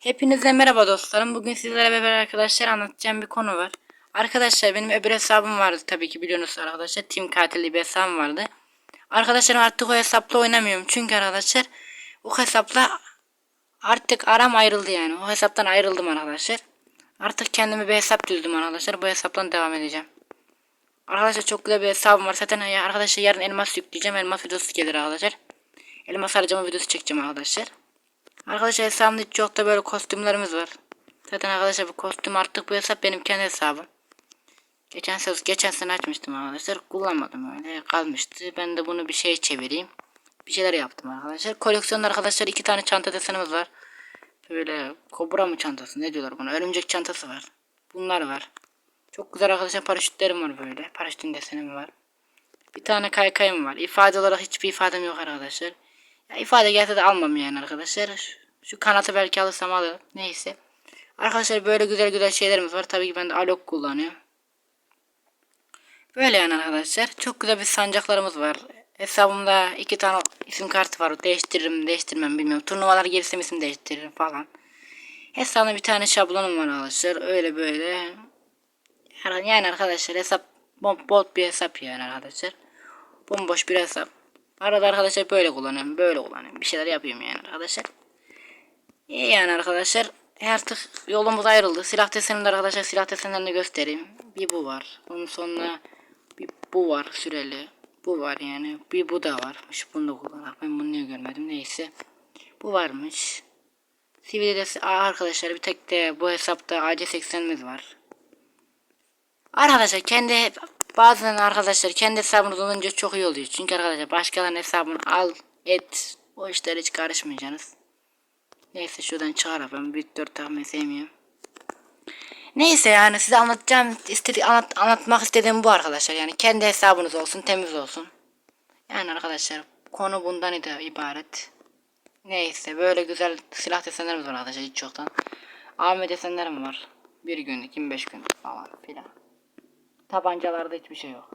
Hepinize merhaba dostlarım. Bugün sizlere beraber arkadaşlar anlatacağım bir konu var. Arkadaşlar benim öbür hesabım vardı tabii ki biliyorsunuz arkadaşlar. Team katilli bir hesabım vardı. Arkadaşlar artık o hesapla oynamıyorum. Çünkü arkadaşlar o hesapla artık aram ayrıldı yani. O hesaptan ayrıldım arkadaşlar. Artık kendime bir hesap düzdüm arkadaşlar. Bu hesaptan devam edeceğim. Arkadaşlar çok güzel bir hesabım var. Zaten ya arkadaşlar yarın elmas yükleyeceğim. Elmas videosu gelir arkadaşlar. Elmas harcama videosu çekeceğim arkadaşlar. Arkadaşlar hesabımda hiç çok da böyle kostümlerimiz var. Zaten arkadaşlar bu kostüm artık bu hesap benim kendi hesabım. Geçen söz geçen sene açmıştım arkadaşlar. Kullanmadım öyle kalmıştı. Ben de bunu bir şey çevireyim. Bir şeyler yaptım arkadaşlar. Koleksiyonda arkadaşlar iki tane çanta desenimiz var. Böyle kobra mı çantası ne diyorlar buna? Örümcek çantası var. Bunlar var. Çok güzel arkadaşlar paraşütlerim var böyle. Paraşütün desenim var. Bir tane kaykayım var. İfade olarak hiçbir ifadem yok arkadaşlar. Ya ifade gelse de almam yani arkadaşlar. Şu, kanatı belki alırsam alırım. Neyse. Arkadaşlar böyle güzel güzel şeylerimiz var. Tabii ki ben de alok kullanıyorum. Böyle yani arkadaşlar. Çok güzel bir sancaklarımız var. Hesabımda iki tane isim kartı var. Değiştiririm değiştirmem bilmiyorum. Turnuvalar gelirsem isim değiştiririm falan. Hesabımda bir tane şablonum var arkadaşlar. Öyle böyle. Yani arkadaşlar hesap bot bir hesap yani arkadaşlar. Bomboş bir hesap. Arada arkadaşlar böyle kullanıyorum. Böyle kullanıyorum. Bir şeyler yapıyorum yani arkadaşlar. İyi yani arkadaşlar. Artık yolumuz ayrıldı. Silah desenimde arkadaşlar silah desenlerini göstereyim. Bir bu var. Onun sonra bir bu var süreli. Bu var yani. Bir bu da varmış. Bunu da kullanarak ben bunu niye görmedim. Neyse. Bu varmış. CV'de arkadaşlar bir tek de bu hesapta AC80'imiz var. Arkadaşlar kendi bazen arkadaşlar kendi hesabınız olunca çok iyi oluyor. Çünkü arkadaşlar başkalarının hesabını al et o işlere hiç karışmayacaksınız. Neyse şuradan çıkar ben büyük dört tahmin sevmiyorum. Neyse yani size anlatacağım istedi anlat, anlatmak istediğim bu arkadaşlar. Yani kendi hesabınız olsun temiz olsun. Yani arkadaşlar konu bundan ibaret. Neyse böyle güzel silah desenlerimiz var arkadaşlar hiç çoktan. AVM desenlerim var. Bir günlük 25 gün falan filan. Tabancalarda hiçbir şey yok.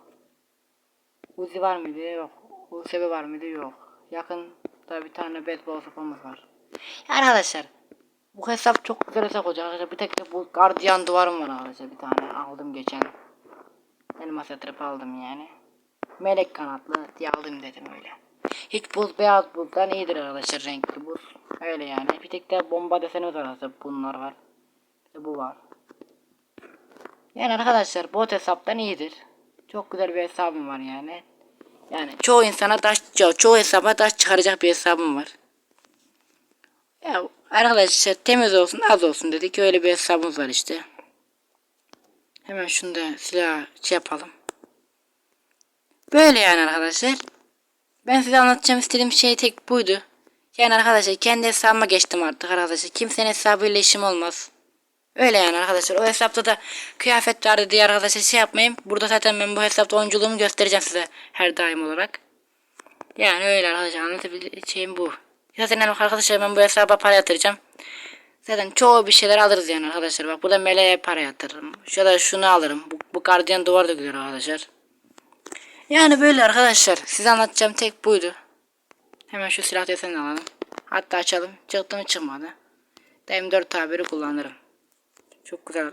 Uzi var mıydı? Yok. USB var mıydı? Yok. Yakında bir tane beyzbol sopamız var. Arkadaşlar bu hesap çok güzel hesap olacak arkadaşlar. Bir tek bu gardiyan duvarım var arkadaşlar. Bir tane aldım geçen. Elmas yatırıp aldım yani. Melek kanatlı diye aldım dedim öyle. Hiç buz beyaz buzdan iyidir arkadaşlar renkli buz. Öyle yani. Bir tek de bomba deseni var arkadaşlar. Bunlar var. Bu var. Yani arkadaşlar bot hesaptan iyidir. Çok güzel bir hesabım var yani. Yani çoğu insana taş ço çoğu hesaba taş çıkaracak bir hesabım var. Ya arkadaşlar temiz olsun az olsun dedik öyle bir hesabımız var işte. Hemen şunu da silah şey yapalım. Böyle yani arkadaşlar. Ben size anlatacağım istediğim şey tek buydu. Yani arkadaşlar kendi hesabıma geçtim artık arkadaşlar. Kimsenin hesabıyla işim olmaz. Öyle yani arkadaşlar. O hesapta da kıyafet vardı diye arkadaşlar şey yapmayayım. Burada zaten ben bu hesapta oyunculuğumu göstereceğim size her daim olarak. Yani öyle arkadaşlar anlatabileceğim bu. Zaten yani arkadaşlar ben bu hesaba para yatıracağım. Zaten çoğu bir şeyler alırız yani arkadaşlar. Bak burada meleğe para yatırırım. Şurada şunu alırım. Bu, bu gardiyan duvar da güzel arkadaşlar. Yani böyle arkadaşlar. Size anlatacağım tek buydu. Hemen şu silah desenini alalım. Hatta açalım. Çıktı mı çıkmadı. Daim 4 tabiri kullanırım. Çok güzel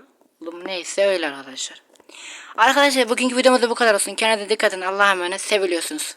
neyse öyle arkadaşlar. Arkadaşlar bugünkü videomuz da bu kadar olsun. Kendinize dikkat edin. Allah'a emanet. Seviliyorsunuz.